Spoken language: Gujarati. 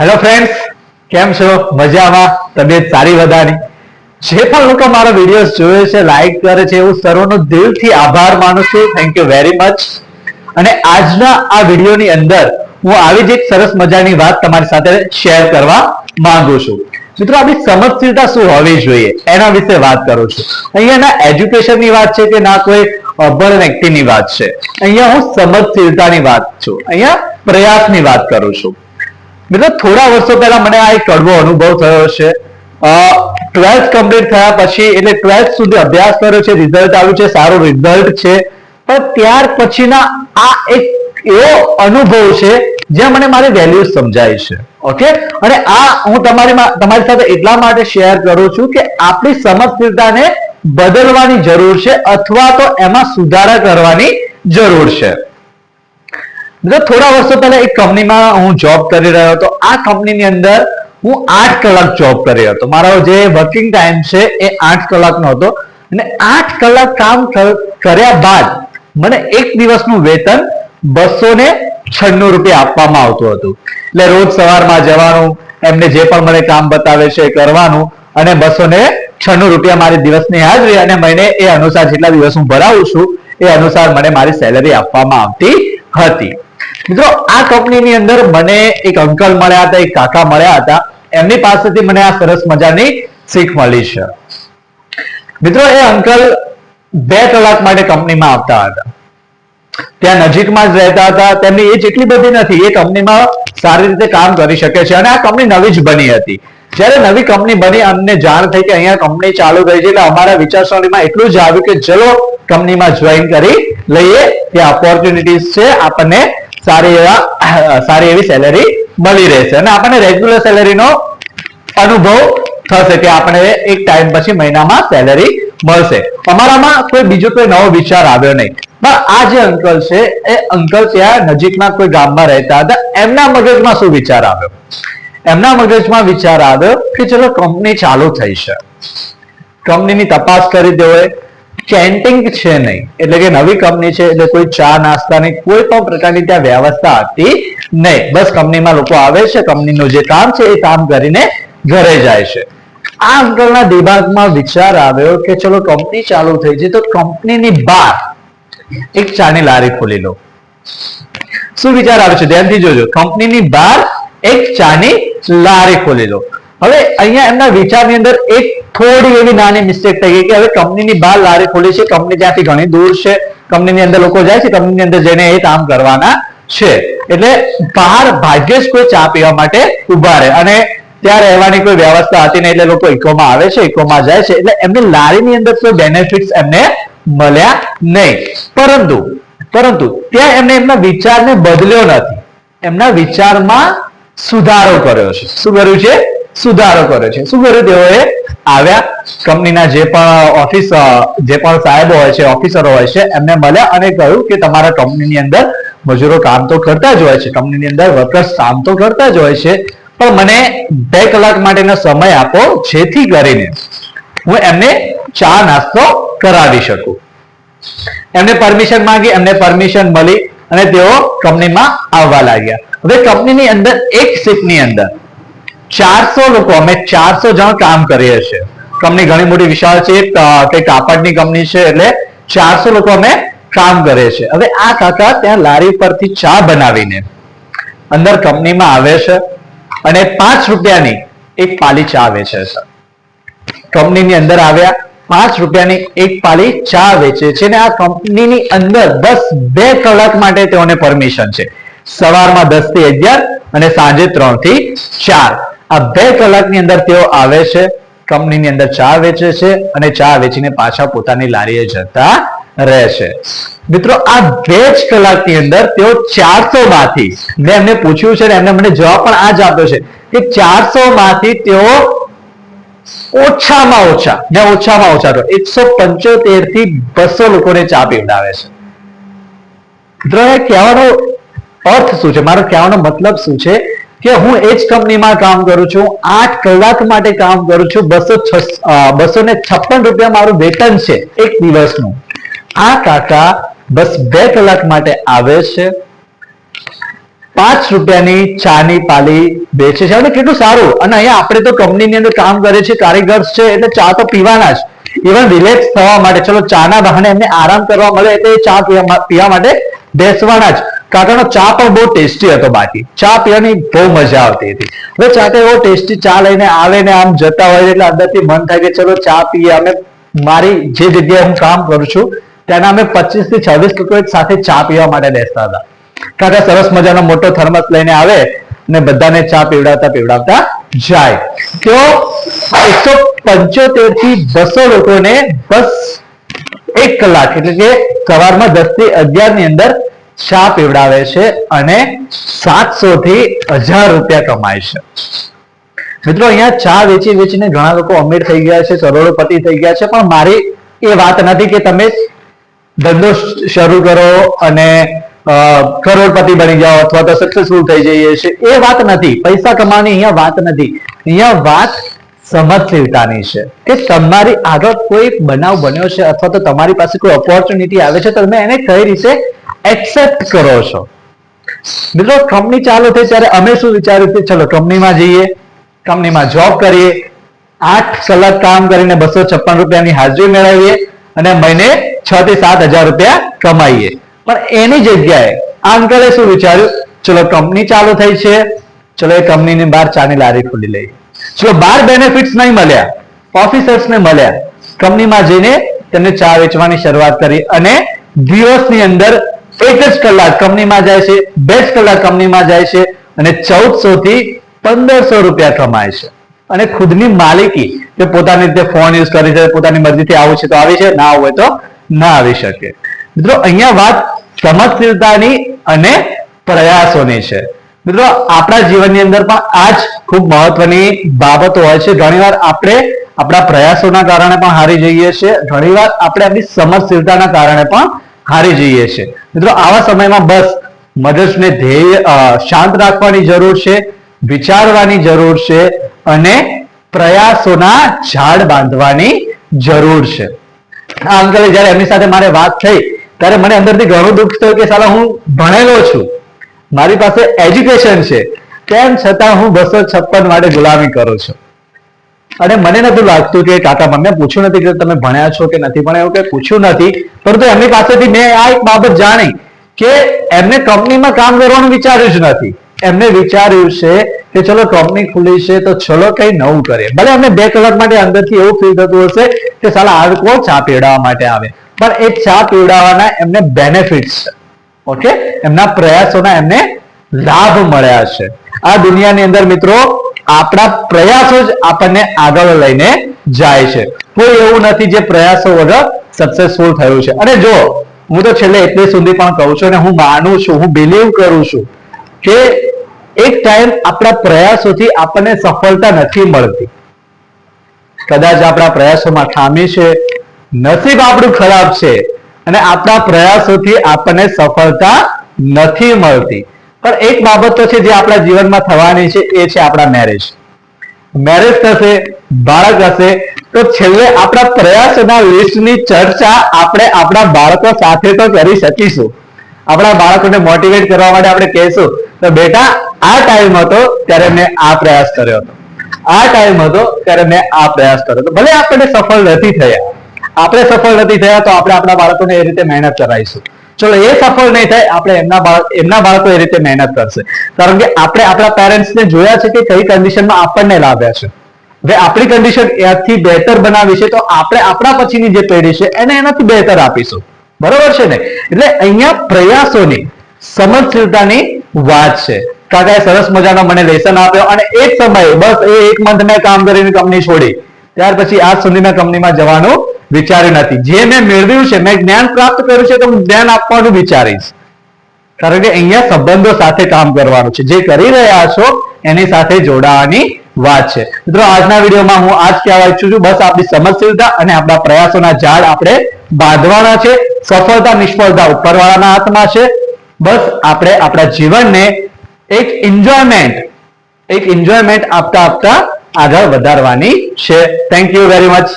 હેલો ફ્રેન્ડ્સ કેમ છો? મજામાં? તબિયત સારી વધારી જે પણ લોકો મારા વિડીયોઝ જોવે છે લાઈક કરે છે, એવું સર્વનો દિલથી આભાર માનું છું. થેન્ક યુ વેરી મચ અને આજના આ વિડીયોની અંદર હું આવી જ એક સરસ મજાની વાત તમારી સાથે શેર કરવા માંગુ છું. મિત્રો, આપણી સમજશીલતા શું હોવી જોઈએ એના વિશે વાત કરું છું. અહીંયા ના એજ્યુકેશનની વાત છે કે ના કોઈ અભણ વ્યક્તિની વાત છે? અહીંયા હું સમજશીલતાની વાત છું. અહીંયા પ્રયાસની વાત કરું છું. મિત્રો, થોડા વર્ષો પહેલા મને આ એક કડવો અનુભવ થયો છે ટ્વેલ્થ કમ્પ્લીટ થયા પછી, એટલે ટ્વેલ્થ સુધી અભ્યાસ કર્યો છે રિઝલ્ટ આવ્યું છે, સારું રિઝલ્ટ છે. પણ ત્યાર પછીના આ એક એવો અનુભવ છે, જ્યાં મને મારી વેલ્યુ સમજાય છે. ઓકે અને આ હું તમારી તમારી સાથે એટલા માટે શેર કરું છું કે આપણી સમજસ્થિરતાને બદલવાની જરૂર છે, અથવા તો એમાં સુધારા કરવાની જરૂર છે. મિત્રો થોડા વર્ષો પહેલા એક કંપનીમાં હું જોબ કરી રહ્યો હતો. આ કંપનીની અંદર હું આઠ કલાક જોબ કરી હતો. મારો જે વર્કિંગ ટાઈમ છે એ આઠ કલાકનો હતો. અને આઠ કલાક કામ કર- કર્યા બાદ મને એક દિવસનું વેતન બસો ને છન્નું રૂપિયા આપવામાં આવતું હતું. એટલે રોજ સવારમાં જવાનું, એમને જે પણ મને કામ બતાવે છે એ કરવાનું અને બસો ને છન્નું રૂપિયા મારી દિવસની હાજરી અને મહિને એ અનુસાર જેટલા દિવસ હું ભરાવું છું એ અનુસાર મને મારી સેલરી આપવામાં આવતી હતી. મિત્રો, આ કંપનીની અંદર મને એક અંકલ મળ્યા હતા, એક કાકા મળ્યા હતા. એમની પાસેથી મને આ સરસ મજાની શીખ મળી છે. મિત્રો, એ અંકલ બે કલાક માટે કંપનીમાં આવતા હતા. ત્યાં નજીકમાં જ રહેતા હતા. તેમની એજ એટલી બધી નથી, એ કંપનીમાં સારી રીતે કામ કરી શકે છે અને આ કંપની નવી જ બની હતી. જ્યારે નવી કંપની બની, અમને જાણ થઈ કે અહીંયા કંપની ચાલુ થઈ છે, એટલે અમારા વિચારસરણીમાં એટલું જ આવ્યું કે ચલો કંપનીમાં જોઈન કરી લઈએ. ત્યાં ઓપોર્ચ્યુનિટીઝ છે, આપણને સારી એવા સારી એવી સેલેરી મળી રહેશે. અને આપણને રેગ્યુલર સેલેરીનો અનુભવ થશે કે આપણે એક ટાઈમ પછી મહિનામાં સેલેરી મળશે. અમારામાં કોઈ બીજો કોઈ નવો વિચાર આવ્યો નહીં. પણ આ જે અંકલ છે, એ અંકલ ત્યાં નજીકના કોઈ ગામમાં રહેતા હતા. એમના મગજમાં શું વિચાર આવ્યો? એમના મગજમાં વિચાર આવ્યો કે ચલો કંપની ચાલુ થઈ છે. કંપનીની તપાસ કરી દેવાય કેન્ટીન છે નહીં. એટલે કે નવી કંપની છે, એટલે કોઈ ચા નાસ્તાની કોઈ પણ પ્રકારની ત્યાં વ્યવસ્થા હતી નહીં. બસ કંપનીમાં લોકો આવે છે, કંપનીનું જે કામ છે એ કામ કરીને ઘરે જાય છે. આ અંકલના દિમાગમાં વિચાર આવ્યો કે ચલો કંપની ચાલુ થઈ છે તો કંપનીની બહાર એક ચાની લારી ખોલી લો. શું વિચાર આવે છે? ધ્યાનથી જોજો. કંપનીની બહાર એક ચાની લારી ખોલી લો. હવે અહીંયા એમના વિચારની અંદર એક થોડી એવી નાની મિસ્ટેક થઈ ગઈ કે હવે કંપનીની બહાર લારી ખોલી છે કંપની ત્યાંથી ઘણી દૂર છે કંપનીની અંદર લોકો જાય છે કંપનીની અંદર જઈને એ કામ કરવાના છે. એટલે બહાર ભાગ્યે જ કોઈ ચા પીવા માટે ઊભા રહે અને ત્યાં રહેવાની કોઈ વ્યવસ્થા હતી નહીં એટલે લોકો ઇકોમાં આવે છે, ઇકોમાં જાય છે. એટલે એમને લારીની અંદર કોઈ બેનિફિટ્સ એમને મળ્યા નહીં. પરંતુ પરંતુ ત્યાં એમને એમના વિચારને બદલ્યો નથી. એમના વિચારમાં સુધારો કર્યો છે. શું કર્યું છે? સુધારો કર્યો છે. શું કર્યું? તેઓએ આવ્યા. કંપનીના જે પણ ઓફિસ જે પણ સાહેબો હોય છે, ઓફિસરો હોય છે, એમને મળ્યા અને કહ્યું કે તમારા કંપનીની અંદર મજૂરો કામ તો કરતા જ હોય છે. કંપનીની અંદર વર્કર્સ કામ તો કરતા જ હોય છે. પણ મને બે કલાક માટેનો સમય આપો, જેથી કરીને હું એમને ચા નાસ્તો કરાવી શકું. એમને પરમિશન માંગી, એમને પરમિશન મળી અને તેઓ કંપનીમાં આવવા લાગ્યા. હવે કંપનીની અંદર એક શિફ્ટની અંદર ચારસો લોકો અમે ચારસો જણ કામ કરીએ છીએ. કંપની ઘણી મોટી વિશાળ છે અ, કાપડની કંપની છે એટલે ચારસો લોકો અમે કામ કરીએ છીએ. હવે આ કાકા ત્યાં લારી પરથી ચા બનાવીને અંદર કંપનીમાં આવે છે અને પાંચ રૂપિયાની એક પાલી ચા વેચે છે. કંપનીની અંદર આવ્યા પાંચ રૂપિયાની એક પાલી ચા વેચે છે અને આ કંપનીની અંદર બસ બે કલાક માટે તેઓને પરમિશન છે. સવારમાં દસથી અગિયાર અને સાંજે ત્રણથી ચાર. આ બે કલાકની અંદર તેઓ આવે છે, કંપનીની અંદર ચા વેચે છે અને ચા વેચીને પાછા પોતાની લારીએ જતા રહે છે. મિત્રો, આ બે જ કલાકની અંદર તેઓ ચારસો માંથી મેં એમને પૂછ્યું છે ને એમને મને જવાબ પણ આ જ આપ્યો છે કે ચારસો માંથી તેઓ ઓછામાં ઓછા, મેં ઓછામાં ઓછા તો એકસો પંચોતેરથી બસો લોકોને ચા પીવડાવે છે. મિત્રો એ કહેવાનો અર્થ શું છે? મારો કહેવાનો મતલબ શું છે? કે હું એ જ કંપનીમાં કામ કરું છું, આઠ કલાક માટે કામ કરું છું, બસો બસો ને છપ્પન રૂપિયા મારું વેતન છે એક દિવસનું. આ કાકા બસ બે કલાક માટે આવે છે, પાંચ રૂપિયાની ચાની પાલી વેચે છે. અને કેટલું સારું. અને અહીંયા આપણે તો કંપનીની અંદર કામ કરે છે, કારીગર છે, એટલે ચા તો પીવાના જ. ઇવન રિલેક્સ થવા માટે, ચલો ચાના બહાને એમને આરામ કરવા મળે, એટલે ચા પીવા માટે બેસવાના જ. કાકાનો ચા પણ બહુ ટેસ્ટી હતો બાકી. ચા પીવાની બહુ મજા આવતી હતી. હવે ચા તો એવો ટેસ્ટી ચા લઈને આવે ને આમ જતા હોય એટલે અંદરથી મન થાય કે ચલો ચા પીએ. અમે મારી જે જગ્યાએ હું કામ કરું છું, ત્યાંના અમે પચીસથી છવ્વીસ લોકો સાથે ચા પીવા માટે બેસતા હતા. કાકા સરસ મજાનો મોટો થર્મસ લઈને આવે અને બધાને ચા પીવડાવતા પીવડાવતા જાય. તો એકસો પંચોતેરથી બસો લોકોને બસ એક કલાક એટલે કે સવારમાં દસથી અગિયારની અંદર ચા પીવડાવે છે અને સાતસો થી હજાર રૂપિયા કમાય છે. મિત્રો, અહીંયા ચા વેચી વેચીને ઘણા લોકો અમીર થઈ ગયા છે, કરોડોપતિ થઈ ગયા છે, પણ મારી એ વાત નથી કે તમે ધંધો શરૂ કરો અને કરોડપતિ બની જાઓ અથવા તો સક્સેસફુલ થઈ જઈએ છે એ વાત નથી. પૈસા કમાવાની અહીંયા વાત નથી. અહીંયા વાત સમજશીલતાની છે. કે તમારી આગળ કોઈ બનાવ બન્યો છે અથવા તો તમારી પાસે કોઈ ઓપોર્ચ્યુનિટી આવે છે, તો તમે એને કઈ રીતે એક્સેપ્ટ કરો છો. મિત્રો કંપની ચાલુ થઈ ત્યારે અમે શું વિચાર્યું કે ચલો કંપનીમાં જઈએ કંપનીમાં જોબ કરીએ, આઠ કલાક કામ કરીને બસો છપ્પન રૂપિયાની હાજરી મેળવીએ અને મહિને છ થી સાત હજાર રૂપિયા કમાઈએ. પણ એની જગ્યાએ આ અંકલે શું વિચાર્યું? ચલો કંપની ચાલુ થઈ છે, ચલો એ કંપનીની બહાર ચાની લારી ખોલી લઈએ. ચલો, બાર બેનિફિટ્સ નહીં મળ્યા ઓફિસર્સને મળ્યા. કંપનીમાં જઈને તેમને ચા વેચવાની શરૂઆત કરી અને દિવસની અંદર એક જ કલાક કંપનીમાં જાય છે, બે જ કલાક કંપનીમાં જાય છે અને ચૌદસો થી પંદરસો રૂપિયા કમાય છે. અને ખુદની માલિકી કે પોતાની રીતે ફોન યુઝ કરી છે પોતાની મરજીથી આવું છે તો આવી છે, ના હોય તો ના આવી શકે. મિત્રો, અહીંયા વાત સમજશીલતાની અને પ્રયાસોની છે. મિત્રો, આપણા જીવનની અંદર પણ આ જ ખૂબ મહત્વની બાબતો હોય છે. ઘણીવાર આપણે આપણા પ્રયાસોના કારણે પણ હારી જઈએ છીએ. ઘણીવાર આપણે આપણી સમજશીલતાના કારણે પણ હારી જઈએ છીએ. મિત્રો, આવા સમયમાં બસ મધર્સને ધ્યેય શાંત રાખવાની જરૂર છે, વિચારવાની જરૂર છે અને પ્રયાસોના ઝાડ બાંધવાની જરૂર છે. આ અંકલે જ્યારે એમની સાથે મારે વાત થઈ, ત્યારે મને અંદરથી ઘણું દુઃખ થયું કે સાલા હું ભણેલો છું. મારી પાસે એજ્યુકેશન છે. તેમ છતાં હું બસો છપ્પન માટે ગુલામી કરું છું. અને મને નથી લાગતું કે કાકા મને પૂછ્યું નથી કે તમે ભણ્યા છો કે નથી ભણ્યા, એવું કઈ પૂછ્યું નથી. પરંતુ એમની પાસેથી મેં આ એક બાબત જાણી કે એમને કંપનીમાં કામ કરવાનું વિચાર્યું જ નથી. એમને વિચાર્યું છે કે ચલો કંપની ખુલી છે તો ચલો કઈ નવું કરીએ. ભલે અમને બે કલાક માટે અંદરથી એવું ફીલ થતું હશે કે સાલા આ લોકો ચા પીવડાવવા માટે આવે. પણ એ ચા પીવડાવવાના એમને બેનિફિટ્સ છે. ઓકે? એમના પ્રયાસોના એમને લાભ મળ્યા છે. આ દુનિયાની અંદર મિત્રો આપણા પ્રયાસો જ આપણને આગળ લઈને જાય છે. કોઈ એવું નથી જે પ્રયાસો વગર સક્સેસફુલ થયું છે. અને જો, હું તો છેલ્લે એટલે સુધી પણ કહું છું અને હું માનું છું, હું બિલીવ કરું છું કે એક ટાઈમ આપણા પ્રયાસોથી આપણને સફળતા નથી મળતી. કદાચ આપણા પ્રયાસોમાં ખામી છે, નસીબ આપણું ખરાબ છે, અને આપણા પ્રયાસોથી આપણને સફળતા નથી મળતી. પણ એક બાબત તો છે જે આપણા જીવનમાં થવાની છે, એ છે આપણા મેરેજ મેરેજ થશે, બાળક હશે, તો છેલ્લે આપણા પ્રયાસના લિસ્ટની ચર્ચા આપણે આપણા બાળકો સાથે તો કરી શકીશું. આપણા બાળકોને મોટિવેટ કરવા માટે આપણે કહેશું, તો બેટા, આ ટાઈમ હતો ત્યારે મેં આ પ્રયાસ કર્યો હતો. આ ટાઈમ હતો ત્યારે મેં આ પ્રયાસ કર્યો હતો. ભલે આપણે સફળ નથી થયા. આપણે સફળ નથી થયા તો આપણે આપણા બાળકોને એ રીતે મહેનત કરાવીશું. ચલો, એ સફળ નહીં થાય, આપણે એમના બાળક એમના બાળકો એ રીતે મહેનત કરશે. કારણ કે આપણે આપણા પેરેન્ટ્સને જોયા છે કે કઈ કન્ડિશનમાં આપણને લાવ્યા છે. હવે આપણી કન્ડિશન એથી બહેતર બનાવી છે, તો આપણે આપણા પછીની જે પેઢી છે, એને એનાથી બહેતર આપીશું. બરોબર છે ને? એટલે અહીંયા પ્રયાસોની, સમજશીલતાની વાત છે. કાકાએ સરસ મજાનો મને લેસન આપ્યો અને એક જ સમયે, બસ એ એક મંથ મેં કામ કરીને કંપની છોડી. ત્યાર પછી આજ સુધી મેં કંપનીમાં જવાનું વિચાર્યું નથી. જે મેં મેળવ્યું છે, મેં જ્ઞાન પ્રાપ્ત કર્યું છે, તો હું જ્ઞાન આપવાનું વિચારીશ. કારણ કે અહીંયા સંબંધો સાથે કામ કરવાનું છે. જે કરી રહ્યા છો, એની સાથે જોડાવાની વાત છે. મિત્રો, આજના વિડીયોમાં હું આજ કહેવા ઈચ્છું છું, બસ આપણી સમજશીલતા અને આપણા પ્રયાસોના ઝાડ આપણે બાંધવાના છે. સફળતા, નિષ્ફળતા ઉપરવાળાના હાથમાં છે. બસ આપણે આપણા જીવનને એક એન્જોયમેન્ટ એક એન્જોયમેન્ટ આપતા આપતા આગળ વધારવાની છે. Thank you very much